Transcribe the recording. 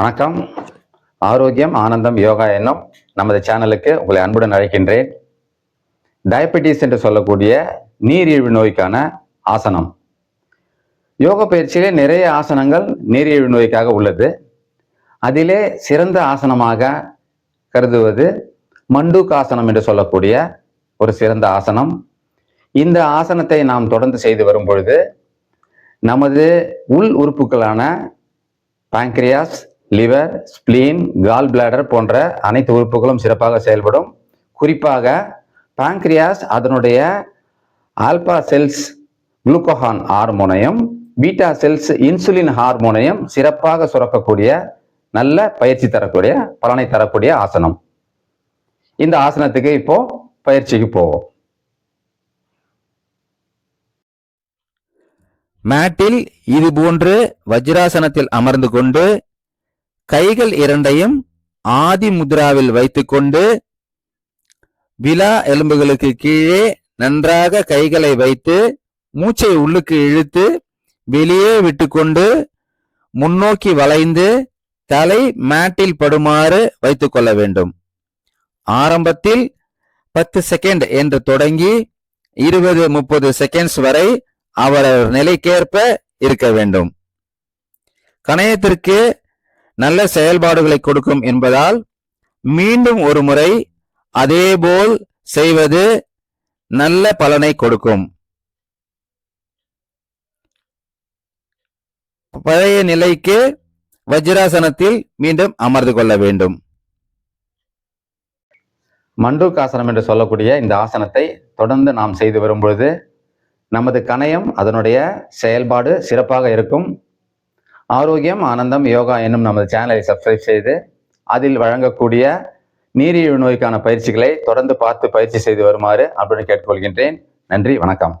வணக்கம். ஆரோக்கியம் ஆனந்தம் யோகா என்னும் நமது சேனலுக்கு உங்களை அன்புடன் அழைக்கின்றேன். டயபெட்டிஸ் என்று சொல்லக்கூடிய நீரிழிவு நோய்க்கான ஆசனம். யோக பயிற்சியிலே நிறைய ஆசனங்கள் நீரிழிவு நோய்க்காக உள்ளது. அதிலே சிறந்த ஆசனமாக கருதுவது மண்டூக்காசனம் என்று சொல்லக்கூடிய ஒரு சிறந்த ஆசனம். இந்த ஆசனத்தை நாம் தொடர்ந்து செய்து வரும் பொழுது நமது உள் உறுப்புகளான pancreas liver spleen gall bladder போன்ற அனைத்து உறுப்புகளும் சிறப்பாக செயல்படும். குறிப்பாக பாங்க்ரியாஸ் அதனுடைய ஆல்பா செல்ஸ் குளுக்கோஹான் ஹார்மோனையும் பீட்டா செல்ஸ் இன்சுலின் ஹார்மோனையும் சிறப்பாக சுரக்கக்கூடிய நல்ல பயிற்சி தரக்கூடிய பலனை தரக்கூடிய ஆசனம். இந்த ஆசனத்துக்கு இப்போ பயிற்சிக்கு போவோம். மேட்டில் இது போன்று வஜ்ராசனத்தில் அமர்ந்து கொண்டு கைகள் இரண்டையும் ஆதி முத்ராவில் வைத்துக்கொண்டு விலா எலும்புகளுக்கு கீழே நன்றாக கைகளை வைத்து மூச்சை உள்ளுக்கு இழுத்து வெளியே விட்டுக்கொண்டு முன்னோக்கி வளைந்து தலை மேட்டில் படுமாறு வைத்துக் கொள்ள வேண்டும். ஆரம்பத்தில் பத்து செகண்ட் என்று தொடங்கி இருபது முப்பது செகண்ட்ஸ் வரை அவரவர் நிலைக்கேற்ப இருக்க வேண்டும். கணையத்திற்கு நல்ல செயல்பாடுகளை கொடுக்கும் என்பதால் மீண்டும் ஒரு முறை அதேபோல் செய்வது நல்ல பலனை கொடுக்கும். பழைய நிலைக்கு வஜ்ராசனத்தில் மீண்டும் அமர்ந்து கொள்ள வேண்டும். மண்டூக்காசனம் என்று சொல்லக்கூடிய இந்த ஆசனத்தை தொடர்ந்து நாம் செய்து வரும் பொழுது நமது கணையம் அதனுடைய செயல்பாடு சிறப்பாக இருக்கும். ஆரோக்கியம் ஆனந்தம் யோகா என்னும் நமது சேனலை சப்ஸ்கிரைப் செய்து அதில் வழங்கக்கூடிய நீரிழிவு நோய்க்கான பயிற்சிகளை தொடர்ந்து பார்த்து பயிற்சி செய்து வருமாறு அப்படின்னு கேட்டுக்கொள்கின்றேன். நன்றி வணக்கம்.